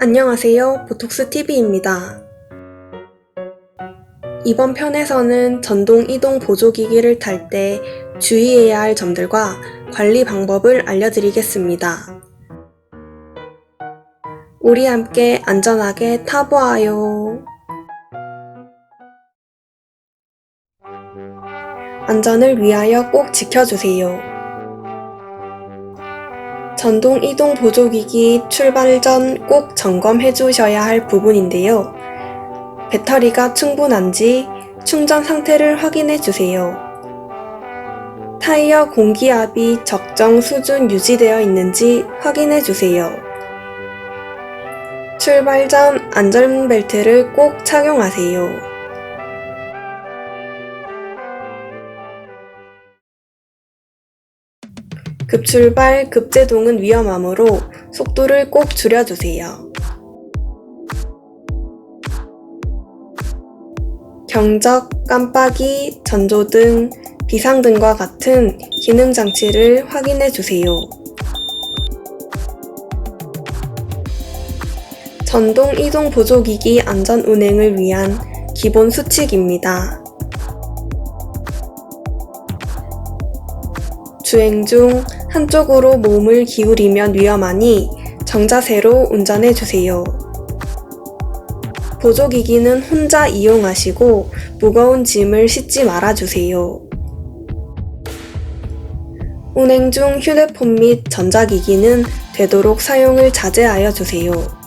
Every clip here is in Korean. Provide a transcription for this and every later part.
안녕하세요. 보톡스 TV입니다. 이번 편에서는 전동 이동 보조기기를 탈 때 주의해야 할 점들과 관리 방법을 알려드리겠습니다. 우리 함께 안전하게 타보아요. 안전을 위하여 꼭 지켜주세요. 전동 이동 보조기기 출발 전 꼭 점검해 주셔야 할 부분인데요. 배터리가 충분한지 충전 상태를 확인해 주세요. 타이어 공기압이 적정 수준 유지되어 있는지 확인해 주세요. 출발 전 안전벨트를 꼭 착용하세요. 급출발, 급제동은 위험하므로 속도를 꼭 줄여주세요. 경적, 깜빡이, 전조등, 비상등과 같은 기능 장치를 확인해 주세요. 전동 이동 보조기기 안전 운행을 위한 기본 수칙입니다. 주행 중 한쪽으로 몸을 기울이면 위험하니 정자세로 운전해 주세요. 보조기기는 혼자 이용하시고 무거운 짐을 싣지 말아 주세요. 운행 중 휴대폰 및 전자기기는 되도록 사용을 자제하여 주세요.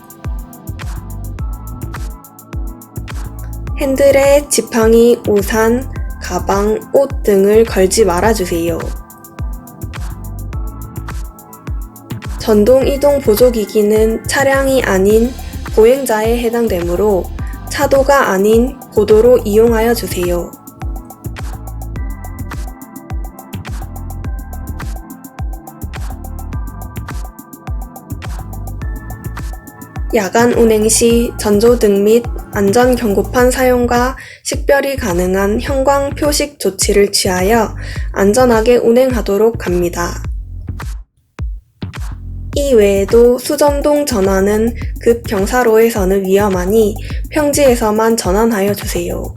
핸들에 지팡이, 우산, 가방, 옷 등을 걸지 말아 주세요. 전동 이동 보조기기는 차량이 아닌 보행자에 해당되므로 차도가 아닌 고도로 이용하여 주세요. 야간 운행 시 전조등 및 안전 경고판 사용과 식별이 가능한 형광 표식 조치를 취하여 안전하게 운행하도록 합니다. 이 외에도 수전동 전환은 급 경사로에서는 위험하니 평지에서만 전환하여 주세요.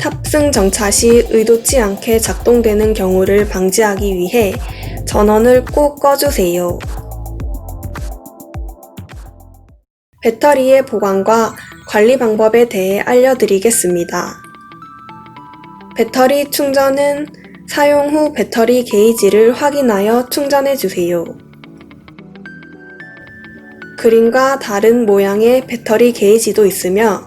탑승 정차 시 의도치 않게 작동되는 경우를 방지하기 위해 전원을 꼭 꺼주세요. 배터리의 보관과 관리 방법에 대해 알려드리겠습니다. 배터리 충전은 사용 후 배터리 게이지를 확인하여 충전해 주세요. 그림과 다른 모양의 배터리 게이지도 있으며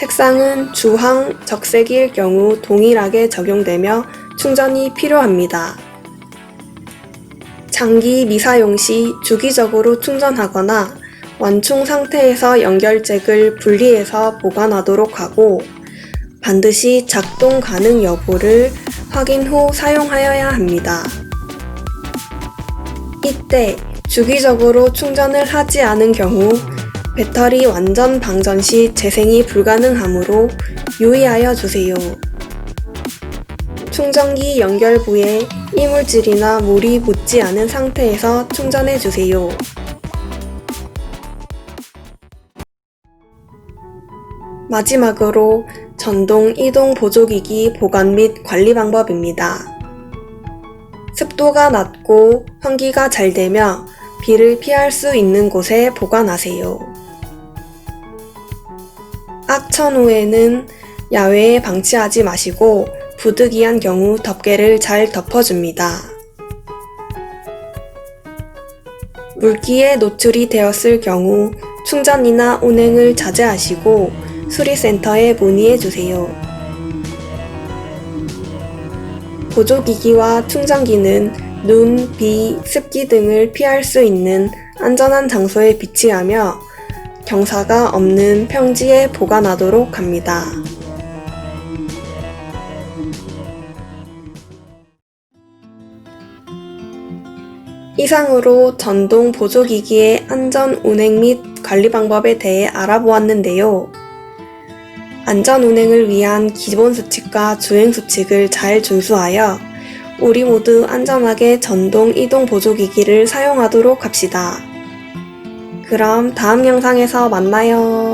색상은 주황, 적색일 경우 동일하게 적용되며 충전이 필요합니다. 장기 미사용 시 주기적으로 충전하거나 완충 상태에서 연결잭을 분리해서 보관하도록 하고 반드시 작동 가능 여부를 확인 후 사용하여야 합니다. 이때 주기적으로 충전을 하지 않은 경우 배터리 완전 방전 시 재생이 불가능하므로 유의하여 주세요. 충전기 연결부에 이물질이나 물이 묻지 않은 상태에서 충전해 주세요. 마지막으로 전동 이동 보조기기 보관 및 관리 방법입니다. 습도가 낮고 환기가 잘 되며 비를 피할 수 있는 곳에 보관하세요. 악천 후에는 야외에 방치하지 마시고 부득이한 경우 덮개를 잘 덮어줍니다. 물기에 노출이 되었을 경우 충전이나 운행을 자제하시고 수리센터에 문의해 주세요. 보조기기와 충전기는 눈, 비, 습기 등을 피할 수 있는 안전한 장소에 비치하며 경사가 없는 평지에 보관하도록 합니다. 이상으로 전동 보조기기의 안전 운행 및 관리 방법에 대해 알아보았는데요. 안전 운행을 위한 기본 수칙과 주행 수칙을 잘 준수하여 우리 모두 안전하게 전동 이동 보조기기를 사용하도록 합시다. 그럼 다음 영상에서 만나요.